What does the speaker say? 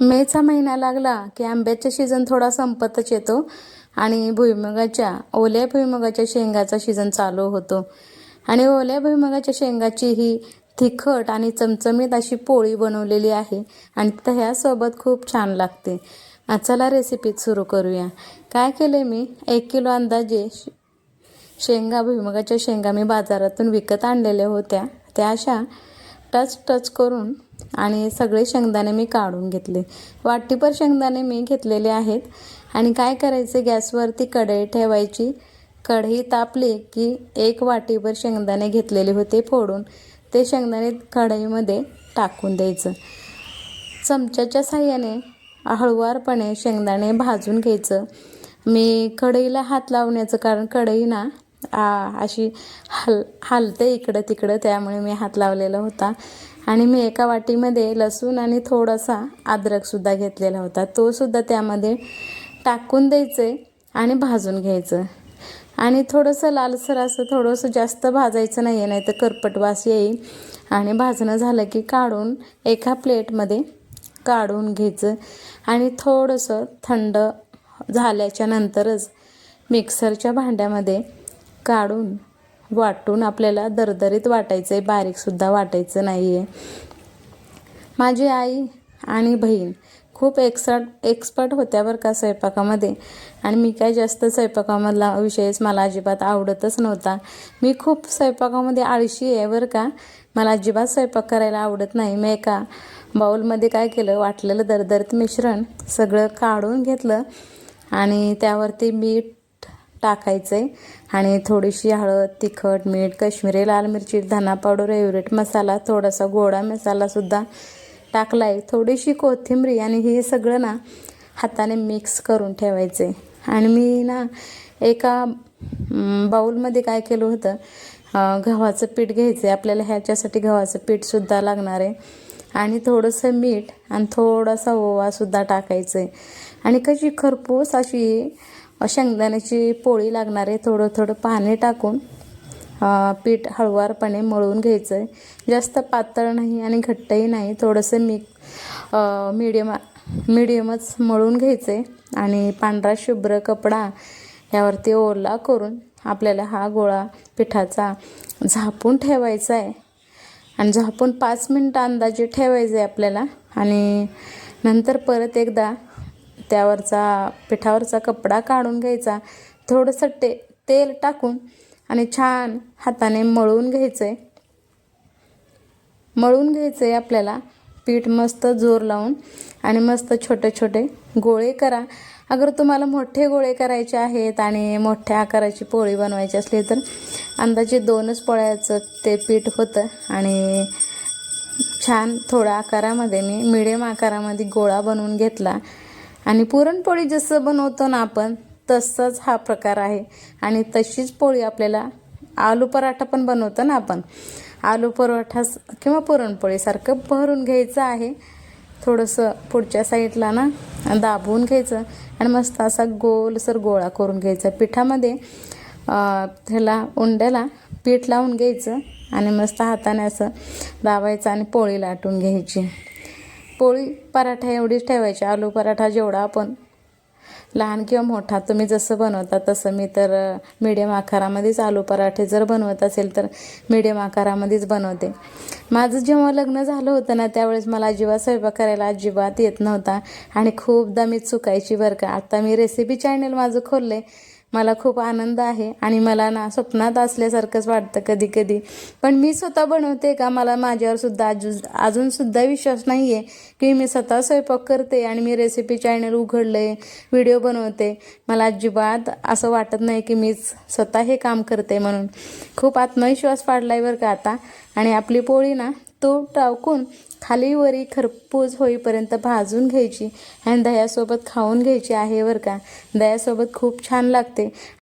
मेचा महिना लागला की आंब्याचा सीझन थोडा संपतच येतो आणि भुईमुगाच्या ओल्या भुईमुगाच्या शेंगाचा सीझन चालू होतो. आणि ओल्या भुईमुगाच्या शेंगाची ही तिखट आणि चमचमीत अशी पोळी बनवलेली आहे आणि ह्यासोबत खूप छान लागते. चला रेसिपीत सुरू करूया. काय केले मी? एक किलो अंदाजे श- शेंगा भुईमुगाच्या शेंगा मी बाजारातून विकत आणलेल्या होत्या. त्या अशा टच टच करून आणि सगळे शेंगदाणे मी काढून घेतले. वाटीभर शेंगदाणे मी घेतलेले आहेत. आणि काय करायचे? गॅसवरती कढई ठेवायची. कढई तापली की एक वाटीभर शेंगदाणे घेतलेले होते फोडून. ते शेंगदाणे कढईमध्ये टाकून द्यायचं. चमच्याच्या साह्याने हळुवारपणे शेंगदाणे भाजून घ्यायचं. मी कढईला हात लावण्याचं कारण कढई ना अशी हल हलते इकडं तिकडं त्यामुळे मी हात लावलेला होता. आणि मी एका वाटीमध्ये लसूण आणि थोडासा अद्रकसुद्धा घेतलेला होता. तोसुद्धा त्यामध्ये टाकून द्यायचे आणि भाजून घ्यायचं. आणि थोडंसं लालसर असं थोडंसं जास्त भाजायचं नाही आहे नाही तर करपट वास येईल. आणि भाजणं झालं की काढून एका प्लेटमध्ये काढून घ्यायचं. आणि थोडंसं थंड झाल्याच्या नंतरच मिक्सरच्या भांड्यामध्ये काढून वाटून आपल्याला दरदरीत वाटायचं आहे बारीकसुद्धा वाटायचं नाही आहे माझी आई आणि बहीण खूप एक्सर्ट एक्सपर्ट होत्या बरं का स्वयंपाकामध्ये. आणि मी काय जास्त स्वयंपाकामधला विषयच मला अजिबात आवडतच नव्हता. मी खूप स्वयंपाकामध्ये आळशी आहे बरं का. मला अजिबात स्वयंपाक करायला आवडत नाही. मी एका बाऊलमध्ये काय केलं वाटलेलं दरदरीत मिश्रण सगळं काढून घेतलं. आणि त्यावरती मीठ टाकायचं आहे आणि थोडीशी हळद तिखट मीठ काश्मीरी लाल मिरची धना पावडर एवरेट मसाला थोडासा गोडा मसालासुद्धा टाकला आहे थोडीशी कोथिंबरी आणि हे सगळं ना हाताने मिक्स करून ठेवायचे आणि मी ना एका बाऊलमध्ये काय केलं होतं गव्हाचं पीठ घ्यायचं आहे आपल्याला ह्याच्यासाठी गव्हाचं पीठसुद्धा लागणार आहे. आणि थोडंसं मीठ आणि थोडासा ओवासुद्धा टाकायचं आहे आणि कशी खरपूस अशी शेंगदाण्याची पोळी लागणार आहे थोडं थोडं पाणी टाकून पीठ हळुवारपणे मळून घ्यायचं आहे जास्त पातळ नाही आणि घट्टही नाही थोडंसं मी मीडियम मीडियमच मळून घ्यायचं आहे आणि पांढरा शुभ्र कपडा यावरती ओला करून आपल्याला हा गोळा पिठाचा झापून ठेवायचा आहे आणि झापून पाच मिनटं अंदाजे ठेवायचं आहे आपल्याला. आणि नंतर परत एकदा त्यावरचा पिठावरचा कपडा काढून घ्यायचा. थोडंसं टे तेल टाकून आणि छान हाताने मळून घ्यायचं आहे मळून घ्यायचं आहे आपल्याला. पीठ मस्त जोर लावून आणि मस्त छोटे छोटे गोळे करा. अगर तुम्हाला मोठे गोळे करायचे आहेत आणि मोठ्या आकाराची पोळी बनवायची असली तर अंदाजे दोनच पोळ्याचं ते पीठ होतं आणि छान थोड्या आकारामध्ये मी मिडियम आकारामध्ये गोळा बनवून घेतला. आणि पुरणपोळी जसं बनवतो ना आपण तसंच हा प्रकार आहे. आणि तशीच पोळी आपल्याला आलू पराठा पण बनवतो ना आपण. आलू पराठा किंवा पुरणपोळीसारखं भरून घ्यायचं आहे. थोडंसं पुढच्या साईडला ना दाबवून घ्यायचं आणि मस्त असा गोलसर गोळा करून घ्यायचा. पिठामध्ये त्याला ह्याला उंड्याला पीठ लावून घ्यायचं आणि मस्त हाताने असं दाबायचं आणि पोळी लाटून घ्यायची. पोळी पराठा एवढीच ठेवायची आलू पराठा जेवढा आपण लहान किंवा मोठा तुम्ही जसं बनवता तसं. मी तर मीडियम आकारामध्येच आलू पराठे जर बनवत असेल तर मीडियम आकारामध्येच बनवते. माझं जेव्हा लग्न झालं होतं ना त्यावेळेस मला अजिबात स्वयंपाक करायला अजिबात येत नव्हता आणि खूपदा मी चुकायची बरं का. आता मी रेसिपी चॅनल माझं खोललं आहे मला खूप आनंद आहे आणि मला ना स्वप्नात असल्यासारखंच वाटतं कधी कधी. पण मी स्वतः बनवते का? मला माझ्यावर सुद्धा अजून अजूनसुद्धा विश्वास नाही आहे की मी स्वतः स्वयंपाक करते आणि मी रेसिपी चॅनल उघडले व्हिडिओ बनवते. मला अजिबात असं वाटत नाही की मीच स्वतः हे काम करते म्हणून. खूप आत्मविश्वास वाढलाय बरं का आता. आणि आपली पोळी ना तो टाकून खाली वरी खरपूस होईपर्यंत भाजून घ्यायची आणि दह्यासोबत खाऊन घ्यायची आहे बरं का. दह्यासोबत खूप छान लागते.